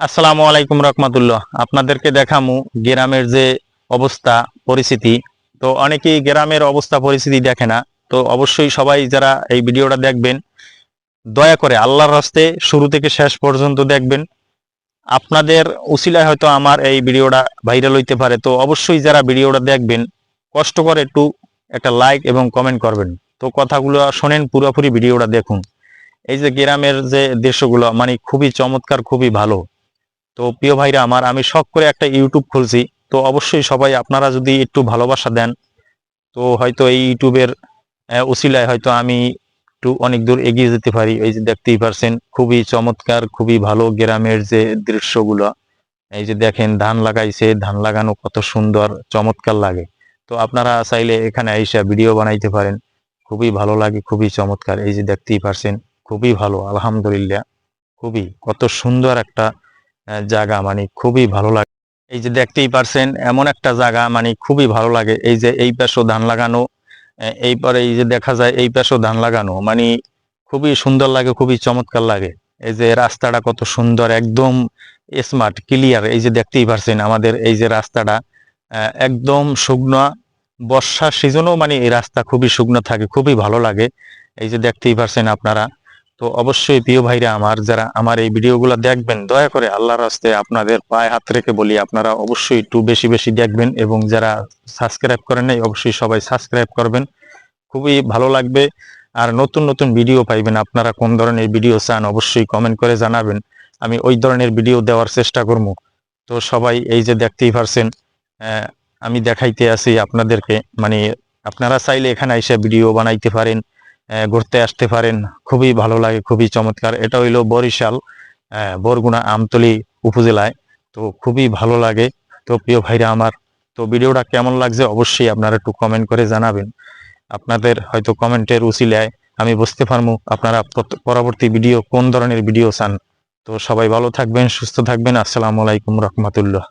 আসসালামু আলাইকুম রহমতুল্লাহ। আপনাদেরকে দেখামু গ্রামের যে অবস্থা, পরিস্থিতি। তো অনেকেই গ্রামের অবস্থা, পরিস্থিতি দেখে না। তো অবশ্যই সবাই যারা এই ভিডিওটা দেখবেন, দয়া করে আল্লাহর রাস্তে শুরু থেকে শেষ পর্যন্ত দেখবেন। আপনাদের উসিলায় হয়তো আমার এই ভিডিওটা ভাইরাল হইতে পারে। তো অবশ্যই যারা ভিডিওটা দেখবেন, কষ্ট করে একটু একটা লাইক এবং কমেন্ট করবেন। তো কথাগুলো শোনেন, পুরোপুরি ভিডিওটা দেখুন। এই যে গ্রামের যে দৃশ্যগুলো মানে খুবই চমৎকার, খুবই ভালো। তো প্রিয় ভাইরা আমার আমি শখ করে একটা ইউটিউব খুলছি। তো অবশ্যই সবাই আপনারা যদি একটু ভালোবাসা দেন তো হয়তো এই ইউটিউবের আহ, উসিলায় হয়তো আমি একটু অনেক দূর এগিয়ে যেতে পারি। এই যে দেখতেই পারছেন খুবই চমৎকার খুবই ভালো গ্রামের যে দৃশ্যগুলো। এই যে দেখেন ধান লাগাইছে ধান লাগানো কত সুন্দর চমৎকার লাগে। তো আপনারা চাইলে এখানে আইসা ভিডিও বানাইতে পারেন। খুবই ভালো লাগে খুবই চমৎকার। এই যে দেখতেই পারছেন খুবই ভালো আলহামদুলিল্লাহ। খুবই কত সুন্দর একটা জায়গা মানে খুবই ভালো লাগে। এই যে দেখতেই পারছেন, এমন একটা জায়গা মানে খুবই ভালো লাগে। এই যে এই পাশেও ধান লাগানো এই পরে এই যে দেখা যায় এই পাশেও ধান লাগানো মানে খুবই সুন্দর লাগে, খুবই চমৎকার লাগে। এই যে রাস্তাটা কত সুন্দর, একদম স্মার্ট ক্লিয়ার এই যে দেখতেই পারছেন আমাদের এই যে রাস্তাটা একদম শুকনো। বর্ষার সিজনও মানে এই রাস্তা খুবই শুকনো থাকে, খুবই ভালো লাগে। এই যে দেখতেই পারছেন আপনারা। তো অবশ্যই প্রিয় ভাইরা আমার যারা আমার এই ভিডিওগুলো দেখবেন, দয়া করে আল্লাহর রাস্তে আপনাদের পায়ে হাত রেখে বলি, আপনারা অবশ্যই একটু বেশি বেশি দেখবেন এবং যারা সাবস্ক্রাইব করেন নাই, অবশ্যই সবাই সাবস্ক্রাইব করবেন। খুবই ভালো লাগবে। আর নতুন নতুন ভিডিও পাইবেন, আপনারা কোন ধরনের ভিডিও চান অবশ্যই কমেন্ট করে জানাবেন। আমি ওই ধরনের ভিডিও দেওয়ার চেষ্টা করব। তো সবাই এই যে দেখতেই পারছেন আমি দেখাইতে আছি আপনাদেরকে। মানে আপনারা চাইলে এখানে এসে ভিডিও বানাইতে পারেন। ঘুরতে আসতে পারেন। খুবই ভালো লাগে, খুবই চমৎকার। এটা হইল বরিশাল বরগুনা আমতলি উপজেলায়। তো খুবই ভালো লাগে। তো প্রিয় ভাইরা আমার, তো ভিডিওটা কেমন লাগছে অবশ্যই আপনারা একটু কমেন্ট করে জানাবেন। আপনাদের হয়তো কমেন্টের উচিলায় আমি বুঝতে পারব আপনারা পরবর্তী ভিডিও কোন ধরনের ভিডিও চান। তো সবাই ভালো থাকবেন, সুস্থ থাকবেন। আসসালামু আলাইকুম রহমতুল্লাহ।